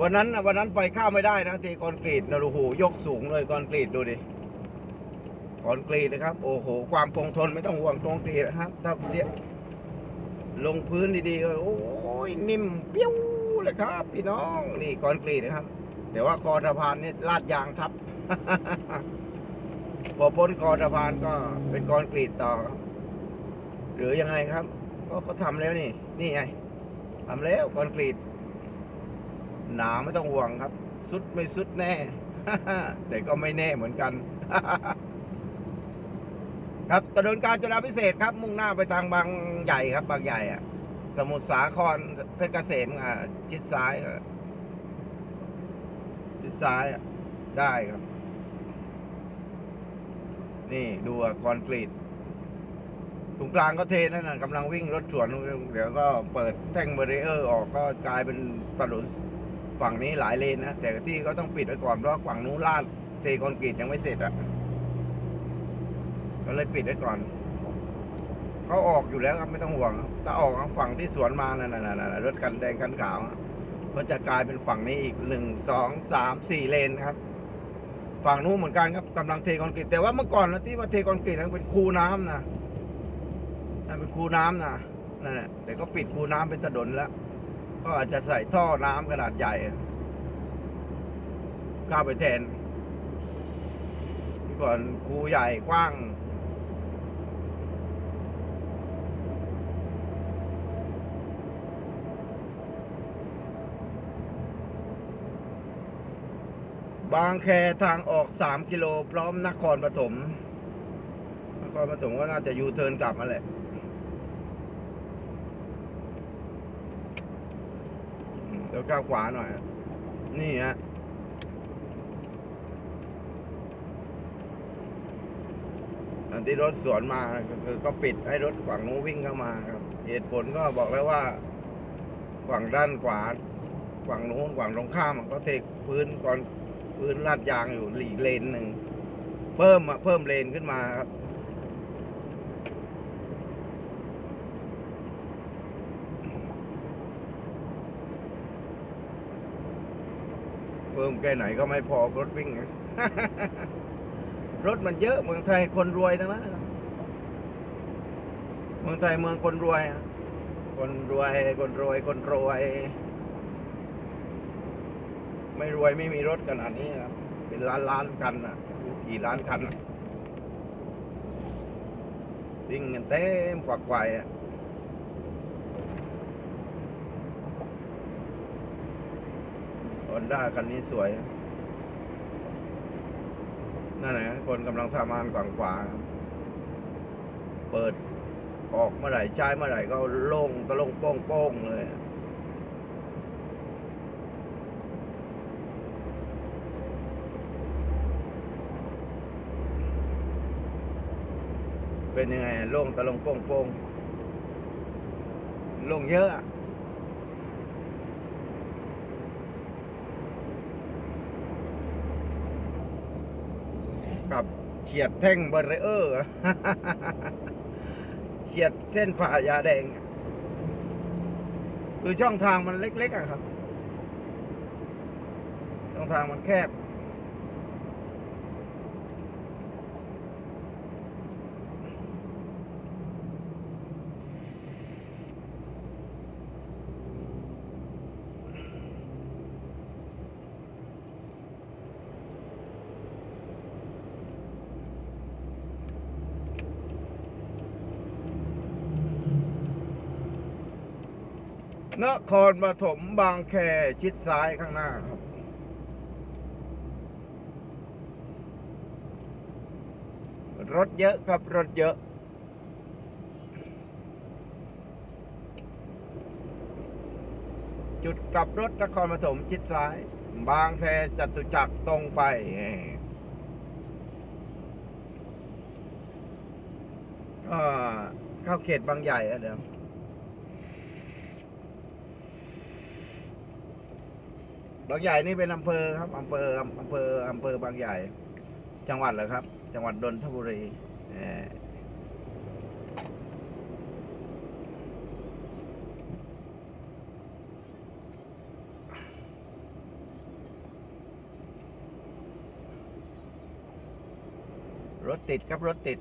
วันนั้นวันนั้นไปข้าวไม่ได้นะเทคอนกรีตนะโอ้โหยกสูงเลยคอนกรีตดูดิคอนกรีตนะครับ โอ้โห ความคงทนไม่ต้องห่วงคอนกรีตนะครับถ้าเรียลงพื้นดีๆก็โอ้ยนิ่มเปี้ยวเลยครับ พี่น้องนี่คอนกรีตนะครับ แต่ว่าคอสะพานนี่ลาดยางทับพอพ้นคอสะพานก็เป็นคอนกรีตต่อ หรือยังไงครับ ก็เขาทำแล้วนี่ นี่ไงทำแล้วคอนกรีต หนาไม่ต้องห่วงครับ สุดไม่สุดแน่ แต่ก็ไม่แน่เหมือนกัน ครับถนนกาญจนาพิเศษครับ มุ่งหน้าไปทางบางใหญ่ครับ บางใหญ่อะสมุทรสาครเพชรเกษมอะชิดซ้ายชิดซ้ายอะได้ครับ นี่ดูคอนกรีตตรงกลางก็เทนั่นน่ะกำลังวิ่งรถสวน เดี๋ยวก็เปิดแท่งเบรเออร์ออกก็กลายเป็นถนน ฝั่งนี้หลายเลนนะ แต่ที่ก็ต้องปิดไว้ก่อนเพราะว่าฝั่งนู้นลาดเทคอนกรีตยังไม่เสร็จอะ ก็เลยปิดไว้ก่อนเขาออกอยู่แล้วครับไม่ต้องห่วง ถ้าออกทางฝั่งที่สวนมานั่นน่ะน่ะรถกันแดงกันขาวก็จะกลายเป็นฝั่งนี้อีกหนึ่งสองสามสี่เลนครับ ฝั่งนู้นเหมือนกันครับกำลังเทคอนกรีตแต่ว่าเมื่อก่อนนะที่ว่าเทคอนกรีตนั้นเป็นคูน้ำนะนั่นเป็นคูน้ำนะนั่นแหละแต่ก็ปิดคูน้ำเป็นถนนแล้ว ก็อาจจะใส่ท่อน้ำขนาดใหญ่เข้าไปแทน ก่อนคูใหญ่กว้าง บางแคทางออกสามกิโลพร้อมนครปฐมนครปฐมก็น่าจะยูเทิร์นกลับมาแหละอืม เดี๋ยวก้าวขวาหน่อย นี่ฮะอันที่รถสวนมาก็คือก็ปิดให้รถฝั่งนู้วิ่งเข้ามาครับ เหตุผลก็บอกแล้วว่าฝั่งด้านขวาฝั่งนู้นฝั่งตรงข้ามก็เทพื้นก่อนพื้นลาดยางอยู่อีกเลนหนึ่ง เพิ่มเพิ่มเลนขึ้นมาครับ พิ่มแค่ไหนก็ไม่พอรถวิ่ง รถมันเยอะเมืองไทยคนรวยทั้งนั้นเมืองไทยเมืองคนรวยอะคนรวย คนรวย คนรวย ไม่รวยไม่มีรถขนาดนี้ครับเป็นล้านล้านคันอะกี่ล้านคันวิ่งกันเต็มฝักไฟอะ ฮอนด้าคันนี้สวย นั่นแหละคนกำลังทำงานกว่างขวาเปิดออกเมื่อไหร่ใช้เมื่อไหร่ก็โล่งตะลงโป้งโป้งๆเลยเป็นยังไงโล่งตะลงโป้งโป้งโล่งเยอะ กับเฉียดแท่งเบรเออร์เฉียดเส้นผ่ายาแดง คือช่องทางมันเล็กๆอะครับ ช่องทางมันแคบ นครปฐมบางแคชิดซ้ายข้างหน้าครับ รถเยอะครับ รถเยอะ จุดกลับรถนครปฐมชิดซ้าย บางแคจตุจักรตรงไปก็เข้าเขตบางใหญ่อะเดี๋ยว บางใหญ่นี่เป็นอำเภอครับอำเภออำเภออำเภอบางใหญ่ จังหวัดเหรอครับ จังหวัดนนทบุรีรถติดครับรถติด